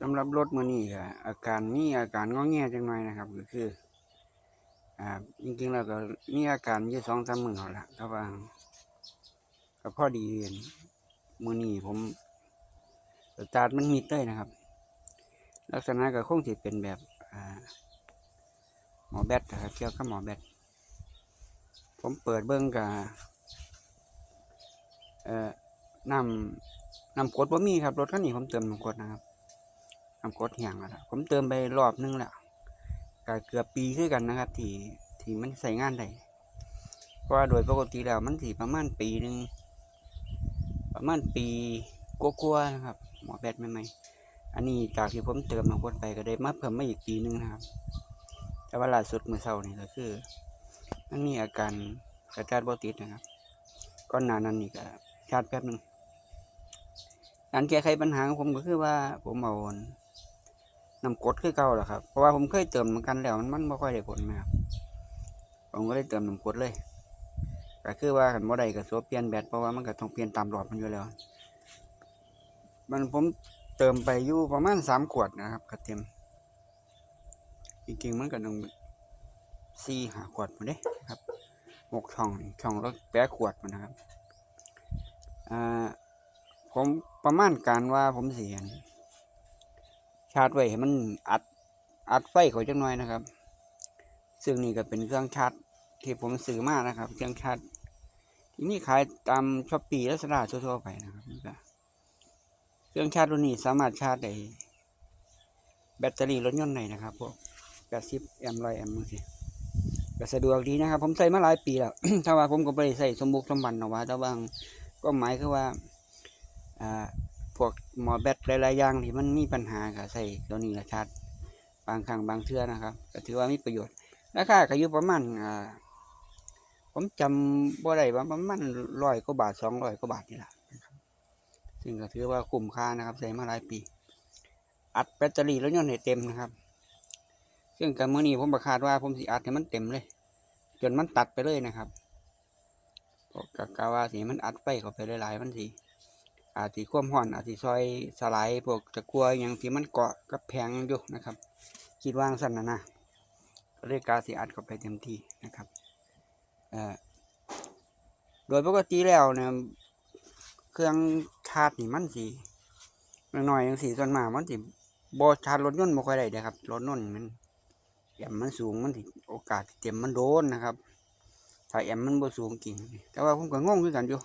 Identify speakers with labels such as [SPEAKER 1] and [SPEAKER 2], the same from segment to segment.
[SPEAKER 1] สำหรับรถมือนี้ก็อาการนี่อาการงอแงจังหน่อยนะครับ ก็คือ อ่าจริงๆแล้วก็มีอาการยู่สองสามมือเขาละแต่ว่าก็พอดีเห็นมือนี้ผมสตาร์ทมันมิดเลยนะครับ ลักษณะก็คงสิเป็นแบบอ่าหมอแบตนะครับเกี่ยวกับหมอแบตผมเปิดเบิ้องกับเอ่อนำนำกดว่ามีครับรถคันนี้ผมเติมน้ำกรดนะครับ น้ำกดแห้งแล้วผมเติมไปรอบนึงแล้วก็เกือบปีคือกันนะครับ ที่ที่มันใส่งานได้เพราะว่าโดยปกติแล้วมันสีประมาณปีหนึ่งประมาณปีกว่าๆนะครับ หมอแบตใหม่ๆอันนี้จากที่ผมเติมน้ำกดไปก็ได้มาเพิ่มมาอีกปีหนึงนะครับ แต่ว่าล่าสุดเมื่อเช้านี่ก็คือมันมีอาการสตาร์ทบ่ติดนะครับก่อนหนานั้นนี่ก็ชาร์จแป๊บหนึงการแก้ไขปัญหาของผมก็คือว่าผมเอา น้ำกดคือเก่าแหละครับ เพราะว่าผมเคยเติมเหมือนกันแล้วมันมันไม่ค่อยได้ผลนะครับ ผมก็เลยเติมน้ำกดเลยก็คือว่าขันบ่ได้ก็สวเปลี่ยนแบตเพราะว่ามันก็ต้องเปลี่ยนตามรอบมันอยู่แล้ว มันผมเติมไปอยู่ประมาณสามขวดนะครับก็เต็มจริงๆมันก็ต้องสี่หาขวดหมดเด้ครับหกช่องช่องละแปดขวดมดนะครับอ่าผมประมาณการว่าผมเสียชาร์จไว้ให้มันอัดอัดไฟเขาจังหน่อยนะครับ ซึ่งนี่ก็เป็นเครื่องชาร์จที่ผมซื้อมานะครับ เครื่องชาร์จที่นี่ขายตามช้อปปี้และสดาทั่วๆไปนะครับเครื่องชาร์จตัวนี้สามารถชาร์จได้แบตเตอรี่รถยนต์ได้นะครับพวกแปดสิบแอมป์ร้อยแอมป์บางทีก็สะดวกดีนะครับ ผมใส่มาหลายปีแล้ว ถ้าว่าผมก็ไม่ได้ใส่สมบุกสมบันหรอกว่าแต่ว่าก็หมายคือว่าอ่า พวกหมอแบตหลายๆอย่างที่มันมีปัญหาก็ใส่ตัวนี้ละชาร์จบางครั้งบางเทื่อนะครับก็ถือว่ามีประโยชน์ราคาก็อยู่ประมาณอ่าผมจำบ่ได้ว่าประมาณร้อยกว่าบาทสองร้อยกว่าบาทนี่แหละซึ่งก็ถือว่าคุ้มค่านะครับใส่มาหลายปี อัดแบตเตอรี่รถยนต์ให้เต็มนะครับ ซึ่งกับมื้อนี้ผมประคาดว่าผมสิอัดให้มันเต็มเลย จนมันตัดไปเลยนะครับพราะกะกะว่าสิมันอัดไฟเข้าไปหลายๆมันสิ อาจสิความร้อนอาจสิซอยสลายพวกตะกัวอย่างที่มันเกาะกับแผงอยู่นะครับ คิดว่างสั่นนะนะก็เลยกาสิอัดเข้าไปเต็มที่นะครับเอ่อโดยปกติแล้วเนี่ยเครื่องชาร์จนี่มันสิน้อยๆจังสีส่วนมากมันสิบ่ชาร์จรถยนต์บ่ค่อยได้เด้อครับรถยนต์มันแอมมันสูงมันสิโอกาสเต็มมันโดนนะครับถ้าแอมมันบ่สูงจริงแต่ว่าผมก็งงคือกันอยู่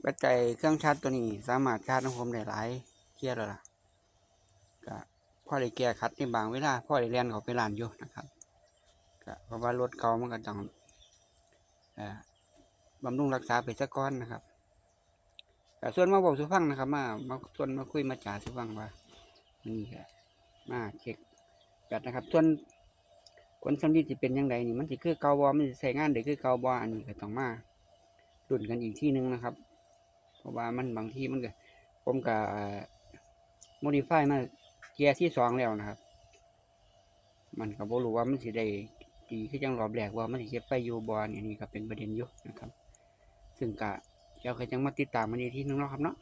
[SPEAKER 1] แบตใจเครื่องชาร์จตัวนี้สามารถชาร์จของผมได้หลายเที่ยแล้วล่ะก็พอได้แก้ขัดในบางเวลาพอได้เรียนเขาไปร้านอยู่นะครับก็เพราะว่ารถเก่ามันก็ต้องอบำรุงรักษาไปสักก้อนนะครับแต่ส่วนมาบอกสุฟังนะครับ มามาส่วนมาคุยมาจ่าสุฟังว่านี่ก็มาเช็คกัดนะครับ ส่วนผลสำลีจะเป็นยังไงนี่มันสิคือเกาบอมันสิใช้งานได้คือเกาบออันนี้ก็ต้องมาดุนกันอีกที่หนึงนะครับ ราะว่ามันบางที่มันก็ผมกับโมดิฟายมาเกียร์ที่สองแล้วนะครับ มันก็บ่รู้ว่ามันสิได้ดีคือจังรอบแรกว่ามันสิเก็บไปอยู่บอนี่นี่ก็เป็นประเด็นอยู่นะครับ ซึ่งกะเดี๋ยวเคยจังมาติดตามมันอีกที่นึงเนาะครับเนาะ